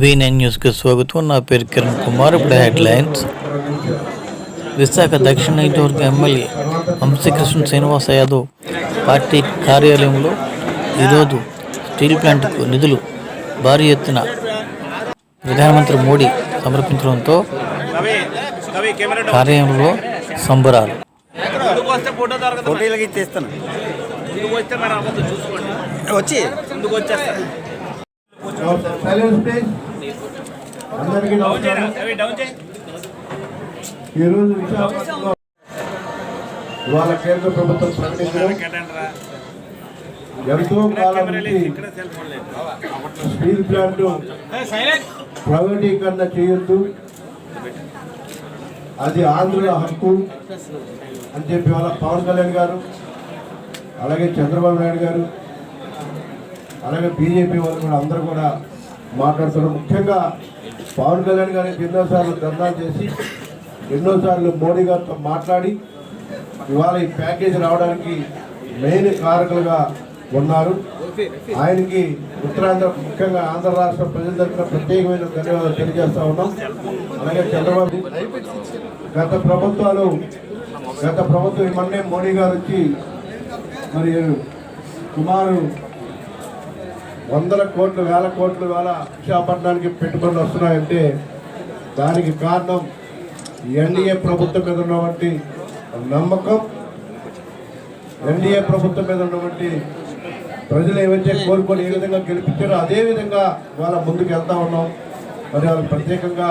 V nine న్యూస్కి స్వాగతం. నా పేరు కిరణ్ కుమార్. ఇప్పుడు హెడ్లైన్స్. విశాఖ దక్షిణ నియోజకవర్గ ఎమ్మెల్యే వంశీకృష్ణ శ్రీనివాస యాదవ్ పార్టీ కార్యాలయంలో ఈరోజు స్టీల్ ప్లాంట్కు నిధులు భారీ ఎత్తున ప్రధానమంత్రి మోడీ సమర్పించడంతో కవి కెమెరా కార్యాలయంలో సంబరాలు వచ్చి. ఈరోజు విశాఖపట్నంలో ఇవాళ కేంద్ర ప్రభుత్వం ప్రకటించడం ఎంతో కాలం నుంచి స్టీల్ ప్లాంట్ సైలెంట్ ప్రైవేటీకరణ చేయొద్దు. అది ఆంధ్రుల హక్కు అని చెప్పి వాళ్ళ పవన్ కళ్యాణ్ గారు అలాగే చంద్రబాబు నాయుడు గారు అలాగే బీజేపీ వాళ్ళు కూడా అందరూ కూడా మాట్లాడుతున్నారు. ముఖ్యంగా పవన్ కళ్యాణ్ గారికి ఎన్నోసార్లు ధర్నా చేసి ఎన్నోసార్లు మోడీ గారితో మాట్లాడి ఇవాళ ఈ ప్యాకేజీ రావడానికి మెయిన్ కారకులుగా ఉన్నారు. ఆయనకి ఉత్తరాంధ్ర ముఖ్యంగా ఆంధ్ర రాష్ట్ర ప్రజల తరఫున ప్రత్యేకమైన ధన్యవాదాలు తెలియజేస్తా ఉన్నాం. అలాగే చంద్రబాబు గత ప్రభుత్వాలు గత ప్రభుత్వం మొన్నే మోడీ గారు వచ్చి మరి సుమారు వందల కోట్లు వేల కోట్లు వేల విశాఖపట్నానికి పెట్టుబడులు వస్తున్నాయంటే దానికి కారణం ఎన్డీఏ ప్రభుత్వం మీద ఉన్నటువంటి నమ్మకం ఎన్డీఏ ప్రభుత్వం మీద ఉన్నటువంటి ప్రజలు ఏవైతే కోరుకొని ఏ విధంగా గెలిపించారో అదే విధంగా వాళ్ళ ముందుకు వెళ్తా ఉన్నాం. మరి వాళ్ళు ప్రత్యేకంగా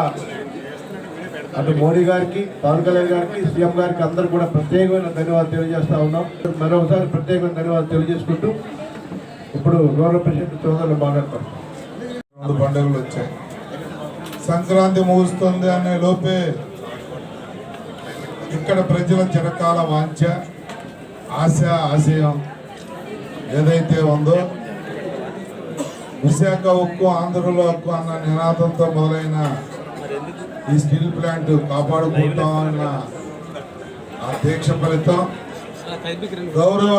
అటు మోడీ గారికి పవన్ కళ్యాణ్ గారికి సీఎం గారికి అందరు కూడా ప్రత్యేకమైన ధన్యవాదాలు తెలియజేస్తా ఉన్నాం. మరొకసారి ప్రత్యేకమైన ధన్యవాదాలు తెలియజేసుకుంటూ ఇప్పుడు గౌరవ ప్రెసిడెంట్ సోదరులు మాట్లాడతారు రెండు పండుగలు వచ్చాయి. సంక్రాంతి ముగుస్తుంది అనే లోపే ఇక్కడ ప్రజల చిరకాల వాంఛ ఆశ ఆశయం ఏదైతే ఉందో విశాఖ ఉక్కు ఆంధ్రలో ఉక్కు అన్న నినాదంతో మొదలైన ఈ స్టీల్ ప్లాంట్ కాపాడుకుంటామన్న ఆ దీక్ష ఫలితం గౌరవ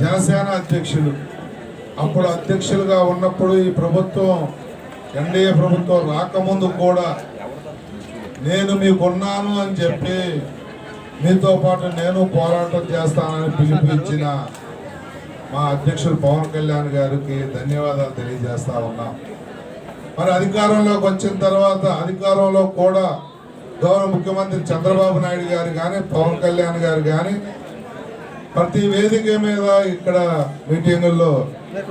జనసేన అధ్యక్షులు. అప్పుడు అధ్యక్షులుగా ఉన్నప్పుడు ఈ ప్రభుత్వం ఎన్డీఏ ప్రభుత్వం రాకముందు కూడా నేను మీకున్నాను అని చెప్పి మీతో పాటు నేను పోరాటం చేస్తానని పిలుపు ఇచ్చిన మా అధ్యక్షులు పవన్ కళ్యాణ్ గారికి ధన్యవాదాలు తెలియజేస్తా ఉన్నాం. మరి అధికారంలోకి వచ్చిన తర్వాత అధికారంలో కూడా గౌరవ ముఖ్యమంత్రి చంద్రబాబు నాయుడు గారు కానీ పవన్ కళ్యాణ్ గారు కానీ ప్రతి వేదిక మీద ఇక్కడ మీటింగుల్లో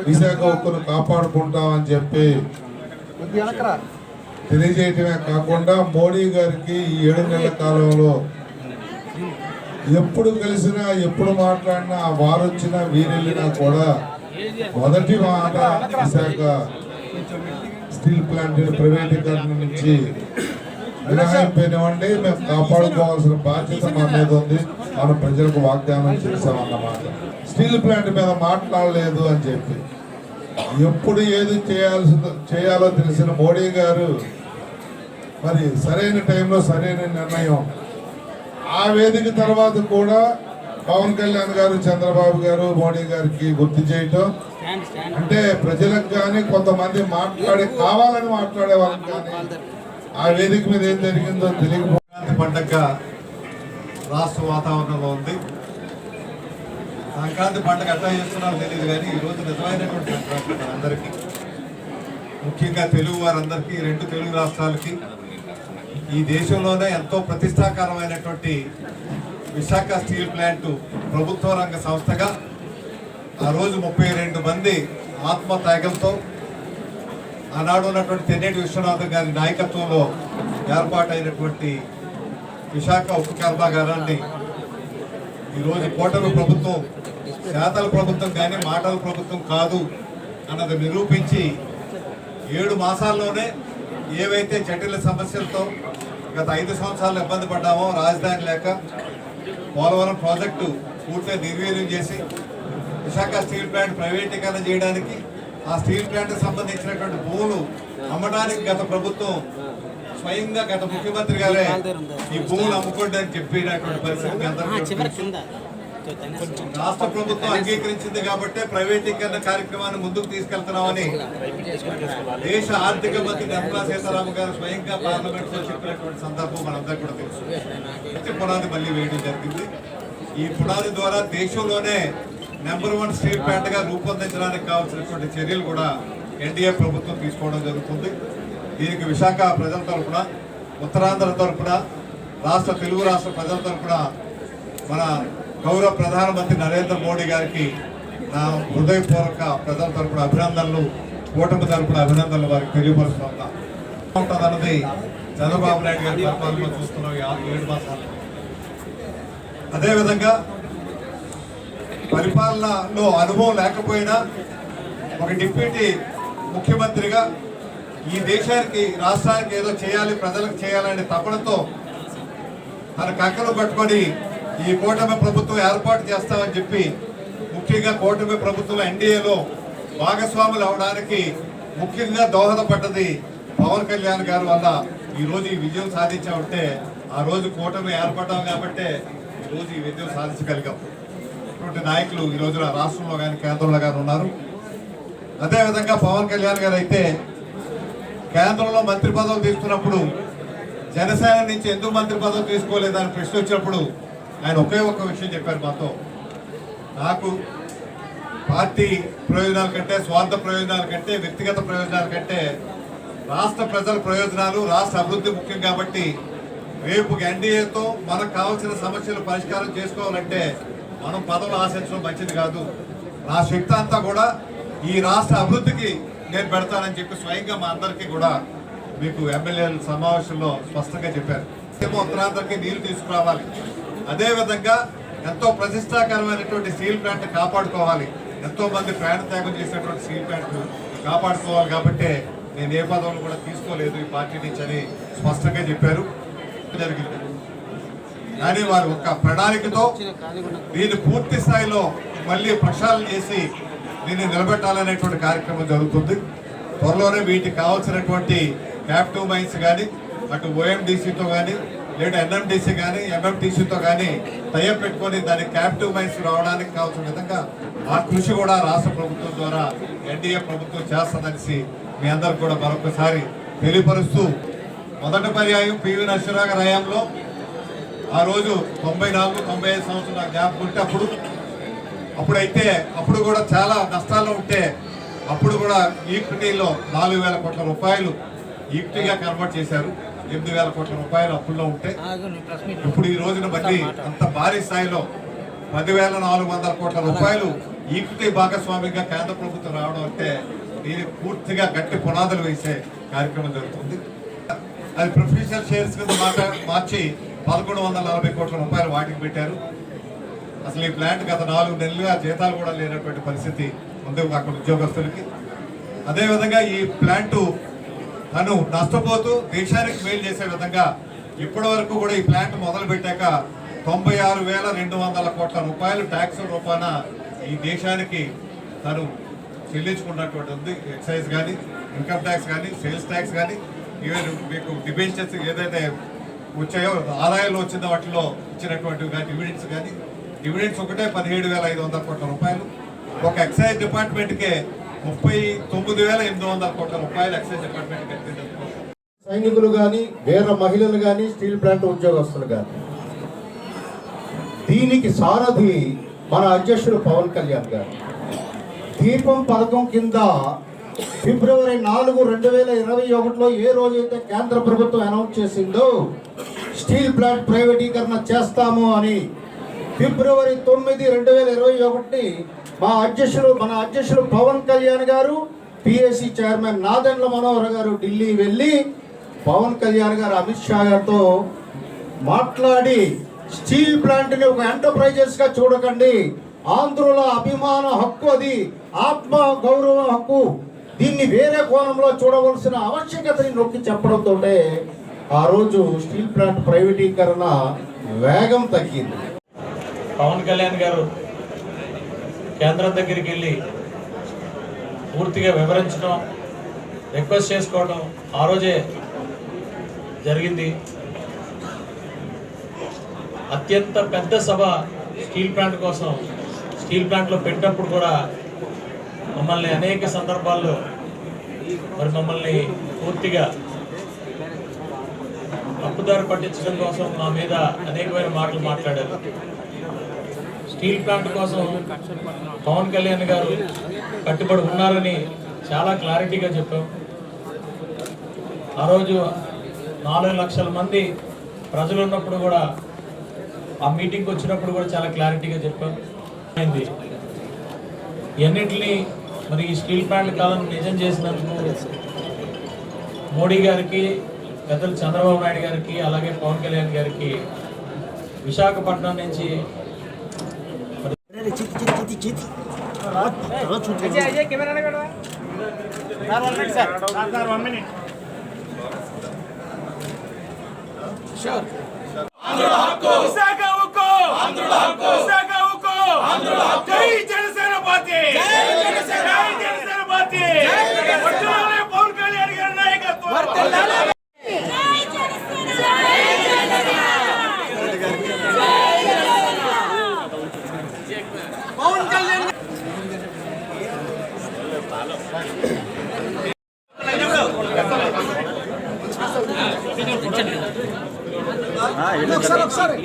విశాఖ ఉక్కును కాపాడుకుంటామని చెప్పి తెలియజేయటమే కాకుండా మోడీ గారికి ఈ ఏడు నెలల కాలంలో ఎప్పుడు కలిసినా ఎప్పుడు మాట్లాడినా వారు వచ్చినా వీరెళ్ళినా కూడా మొదటి మాట విశాఖ స్టీల్ ప్లాంట్ ప్రైవేటీకరణ నుంచి మినహాయింపోయినవండి మేము కాపాడుకోవాల్సిన బాధ్యత మా మీద ఉంది. మనం ప్రజలకు వాగ్దానం చేసామన్నమాట స్టీల్ ప్లాంట్ మీద మాట్లాడలేదు అని చెప్పి. ఎప్పుడు ఏది చేయాల్సి చేయాలో తెలిసిన మోడీ గారు మరి సరైన టైంలో సరైన నిర్ణయం ఆ వేదిక తర్వాత కూడా పవన్ కళ్యాణ్ గారు చంద్రబాబు గారు మోడీ గారికి గుర్తు చేయటం. అంటే ప్రజలకు కానీ కొంతమంది మాట్లాడే కావాలని మాట్లాడే వాళ్ళకి కానీ ఆ వేదిక మీద ఏం జరిగిందో సంక్రాంతి పండగ రాష్ట్ర వాతావరణంలో ఉంది. సంక్రాంతి పండగ ఎట్లా చేస్తున్నారో తెలియదు కానీ ఈరోజు నిజమైనటువంటి సంక్రాంతి మనందరికీ ముఖ్యంగా తెలుగు వారందరికీ రెండు తెలుగు రాష్ట్రాలకి ఈ దేశంలోనే ఎంతో ప్రతిష్టాకరమైనటువంటి విశాఖ స్టీల్ ప్లాంట్ ప్రభుత్వ రంగ సంస్థగా ఆ రోజు ముప్పై రెండు మంది ఆత్మత్యాగంతో ఆనాడు ఉన్నటువంటి తెన్నేటి విశ్వనాథం గారి నాయకత్వంలో ఏర్పాటైనటువంటి విశాఖ ఉక్కు కర్మాగారాన్ని ఈరోజు కూటమి ప్రభుత్వం శాతల ప్రభుత్వం కానీ మాటల ప్రభుత్వం కాదు అన్నది నిరూపించి ఏడు మాసాల్లోనే ఏవైతే జటిల సమస్యలతో గత ఐదు సంవత్సరాలు ఇబ్బంది పడ్డామో రాజధాని లేక పోలవరం ప్రాజెక్టు పూర్తిగా నిర్వీర్యం చేసి విశాఖ స్టీల్ ప్లాంట్ ప్రైవేటీకరణ చేయడానికి ఆ స్టీల్ ప్లాంట్కి సంబంధించినటువంటి భూములు అమ్మడానికి గత ప్రభుత్వం స్వయంగా గత ముఖ్యమంత్రి గారే ఈ భూములు అమ్ముకోండి అని చెప్పినటువంటి పరిస్థితి అందరికీ రాష్ట్ర ప్రభుత్వం అంగీకరించింది కాబట్టి ప్రైవేటీకరణ కార్యక్రమాన్ని ముందుకు తీసుకెళ్తున్నామని దేశ ఆర్థిక మంత్రి నిర్మలా సీతారామన్ గారు స్వయంగా పార్లమెంట్లో చెప్పినటువంటి సందర్భం మనందరికీ కూడా తెలుసు. పునాది మళ్ళీ వేయడం జరిగింది. ఈ పునాది ద్వారా దేశంలోనే నెంబర్ వన్ స్ట్రీట్ ప్యాంట్గా రూపొందించడానికి కావాల్సినటువంటి చర్యలు కూడా ఎన్డీఏ ప్రభుత్వం తీసుకోవడం జరుగుతుంది. దీనికి విశాఖ ప్రజల తరఫున ఉత్తరాంధ్ర తరఫున రాష్ట్ర తెలుగు రాష్ట్ర ప్రజల తరఫున మన గౌరవ ప్రధానమంత్రి నరేంద్ర మోడీ గారికి నా హృదయపూర్వక ప్రజల తరపున అభినందనలు కూటమి తరపున అభినందనలు వారికి తెలియపరుస్తున్నా ఉంటుందన్నది చంద్రబాబు నాయుడు గారి పరిపాలన చూస్తున్నాం ఏడు మాసాలు. అదేవిధంగా పరిపాలనలో అనుభవం లేకపోయినా ఒక డిప్యూటీ ముఖ్యమంత్రిగా ఈ దేశానికి రాష్ట్రానికి ఏదో చేయాలి ప్రజలకు చేయాలనే తపనతో తన కక్కలు పట్టుకొని ఈ కూటమి ప్రభుత్వం ఏర్పాటు చేస్తామని చెప్పి ముఖ్యంగా కూటమి ప్రభుత్వం ఎన్డీఏలో భాగస్వాములు అవడానికి ముఖ్యంగా దోహదపడ్డది పవన్ కళ్యాణ్ గారి వల్ల. ఈరోజు ఈ విజయం సాధించామంటే ఆ రోజు కూటమి ఏర్పడ్డాం కాబట్టే ఈరోజు రోజు ఈ విజయం సాధించగలిగాం. ఇటువంటి నాయకులు ఈ రోజున రాష్ట్రంలో కానీ కేంద్రంలో కానీ ఉన్నారు. అదేవిధంగా పవన్ కళ్యాణ్ గారు అయితే కేంద్రంలో మంత్రి పదవులు తీసుకున్నప్పుడు జనసేన నుంచి ఎందుకు మంత్రి పదవి తీసుకోలేదని ప్రశ్న వచ్చినప్పుడు ఆయన ఒకే ఒక విషయం చెప్పారు మాతో. నాకు పార్టీ ప్రయోజనాల కంటే స్వార్థ ప్రయోజనాల కంటే వ్యక్తిగత ప్రయోజనాల కంటే రాష్ట్ర ప్రజల ప్రయోజనాలు రాష్ట్ర అభివృద్ధి ముఖ్యం కాబట్టి రేపు ఎన్డీఏతో మనకు కావాల్సిన సమస్యలు పరిష్కారం చేసుకోవాలంటే మనం పదవులు ఆశించడం మంచిది కాదు. నా శక్తి అంతా కూడా ఈ రాష్ట్ర అభివృద్ధికి నేను పెడతానని చెప్పి స్వయంగా మా అందరికీ కూడా మీకు ఎమ్మెల్యేల సమావేశంలో స్పష్టంగా చెప్పారు. ఉత్తరాంధ్రకి నీళ్ళు తీసుకురావాలి. అదేవిధంగా ఎంతో ప్రతిష్టాకరమైనటువంటి స్టీల్ ప్లాంట్ కాపాడుకోవాలి. ఎంతో మంది ప్రాణ త్యాగం చేసినటువంటి స్టీల్ ప్లాంట్ కాపాడుకోవాలి కాబట్టి నేను ఏ పదవులు కూడా తీసుకోలేదు ఈ పార్టీ నుంచి అని స్పష్టంగా చెప్పారు. జరిగింది కానీ వారు ఒక ప్రణాళికతో దీన్ని పూర్తి స్థాయిలో మళ్ళీ ప్రక్షాళన చేసి దీన్ని నిలబెట్టాలనేటువంటి కార్యక్రమం జరుగుతుంది. త్వరలోనే వీటికి కావాల్సినటువంటి క్యాపిటల్ మైన్స్ కానీ అటు ఓఎండిసితో కానీ లేదా ఎన్ఎండిసి కానీ ఎంఎంటీసీతో కానీ టైప్ పెట్టుకొని దాని క్యాపిటివ్ మైన్స్ రావడానికి కావాల్సిన విధంగా ఆ కృషి కూడా రాష్ట్ర ప్రభుత్వం ద్వారా ఎన్డీఏ ప్రభుత్వం చేస్తుందనేసి మీ అందరికి కూడా మరొకసారి తెలియపరుస్తూ మొదటి పర్యాయం పివి నరసింహరావు గారి హయాంలో ఆ రోజు తొంభై నాలుగు తొంభై ఐదు సంవత్సరాల గ్యాప్ ఉంటే అప్పుడు అప్పుడైతే అప్పుడు కూడా చాలా నష్టాలు ఉంటే అప్పుడు కూడా ఈక్విటీలో నాలుగు వేల కోట్ల రూపాయలు ఈక్విటీగా కన్వర్ట్ చేశారు. ఎనిమిది వేల కోట్ల రూపాయలు అప్పుల్లో ఉంటే ఇప్పుడు ఈ రోజున మళ్ళీ అంత భారీ స్థాయిలో పదివేల నాలుగు వందల కోట్ల రూపాయలు ఈక్విటీ భాగస్వామిగా కేంద్ర ప్రభుత్వం రావడం అంటే దీనికి పూర్తిగా గట్టి పునాదులు వేసే కార్యక్రమం జరుగుతుంది. అది ప్రొఫెషనల్ షేర్స్ కింద మార్చి పదకొండు వందల నలభై కోట్ల రూపాయలు వాటికి పెట్టారు. అసలు ఈ ప్లాంట్ గత నాలుగు నెలలుగా జీతాలు కూడా లేనటువంటి పరిస్థితి ఉంది అక్కడ ఉద్యోగస్తులకి. అదేవిధంగా ఈ ప్లాంట్ తను నష్టపోతూ దేశానికి మేలు చేసే విధంగా ఇప్పటి వరకు కూడా ఈ ప్లాంట్ మొదలు పెట్టాక తొంభై ఆరు వేల రెండు వందల కోట్ల రూపాయలు ట్యాక్స్ రూపాన ఈ దేశానికి తను చెల్లించుకున్నటువంటి ఉంది. ఎక్సైజ్ కానీ ఇన్కమ్ ట్యాక్స్ కానీ సేల్స్ ట్యాక్స్ కానీ ఈవెన్ మీకు డిబెంచర్స్ ఏదైతే వచ్చాయో ఆదాయాలు వచ్చిన వాటిలో ఇచ్చినటువంటి కానీ డివిడెంట్స్ కానీ డివిడెంట్స్ ఒకటే పదిహేడు వేల ఐదు వందల కోట్ల రూపాయలు. ఒక ఎక్సైజ్ డిపార్ట్మెంట్కే ముప్పై తొమ్మిది వేల ఎనిమిది వందల కోట్ల రూపాయలు ఎక్సైజ్ డిపార్ట్మెంట్ కట్టింది. సైనికులు కానీ వేరే మహిళలు కానీ స్టీల్ ప్లాంట్ ఉద్యోగస్తులు కానీ దీనికి సారథి మన అధ్యక్షుడు పవన్ కళ్యాణ్ గారు. దీపం పథకం కింద ఫిబ్రవరి నాలుగు రెండు వేల ఇరవై ఒకటిలో ఏ రోజైతే కేంద్ర ప్రభుత్వం అనౌన్స్ చేసిందో స్టీల్ ప్లాంట్ ప్రైవేటీకరణ చేస్తాము అని ఫిబ్రవరి తొమ్మిది రెండు వేల ఇరవై ఒకటి మా అధ్యక్షులు మన అధ్యక్షులు పవన్ కళ్యాణ్ గారు పిఎస్సి చైర్మన్ నాదెండ్ల మనోహర్ గారు ఢిల్లీ వెళ్ళి పవన్ కళ్యాణ్ గారు అమిత్ షా గారితో మాట్లాడి స్టీల్ ప్లాంట్ని ఒక ఎంటర్ప్రైజెస్గా చూడకండి. ఆంధ్రుల అభిమాన హక్కు అది ఆత్మ గౌరవ హక్కు. దీన్ని వేరే కోణంలో చూడవలసిన ఆవశ్యకతని నొక్కి చెప్పడంతో ఆ రోజు స్టీల్ ప్లాంట్ ప్రైవేటీకరణ వేగం తగ్గింది. పవన్ కళ్యాణ్ గారు కేంద్రం దగ్గరికి వెళ్ళి పూర్తిగా వివరించడం రిక్వెస్ట్ చేసుకోవడం ఆ రోజే జరిగింది. అత్యంత పెద్ద సభ స్టీల్ ప్లాంట్ కోసం స్టీల్ ప్లాంట్లో పెట్టినప్పుడు కూడా మమ్మల్ని అనేక సందర్భాల్లో మరి మమ్మల్ని పూర్తిగా తప్పుదారి పట్టించడం కోసం మా మీద అనేకమైన మాటలు మాట్లాడారు. స్టీల్ ప్లాంట్ కోసం పవన్ కళ్యాణ్ గారు కట్టుబడి ఉన్నారని చాలా క్లారిటీగా చెప్పాం. ఆ రోజు నాలుగు లక్షల మంది ప్రజలు ఉన్నప్పుడు కూడా ఆ మీటింగ్కి వచ్చినప్పుడు కూడా చాలా క్లారిటీగా చెప్పాం. అయింది ఇవన్నింటినీ మరి ఈ స్టీల్ ప్లాంట్ కాలం నిజం చేసినందుకు మోడీ గారికి పెద్దలు చంద్రబాబు నాయుడు గారికి అలాగే పవన్ కళ్యాణ్ గారికి విశాఖపట్నం నుంచి అజయ్ అజయ్ కెమెరా కూడా sir one minute sir sir sir one minute sure Visakha ఉక్కు విశాఖ ఉక్కు జై జనసేన పార్టీ జై జనసేన పార్టీ వర్ధిల్లాలి పవన్ కళ్యాణ్ గారి నాయకత్వం ఒకసారి ఒకసారి.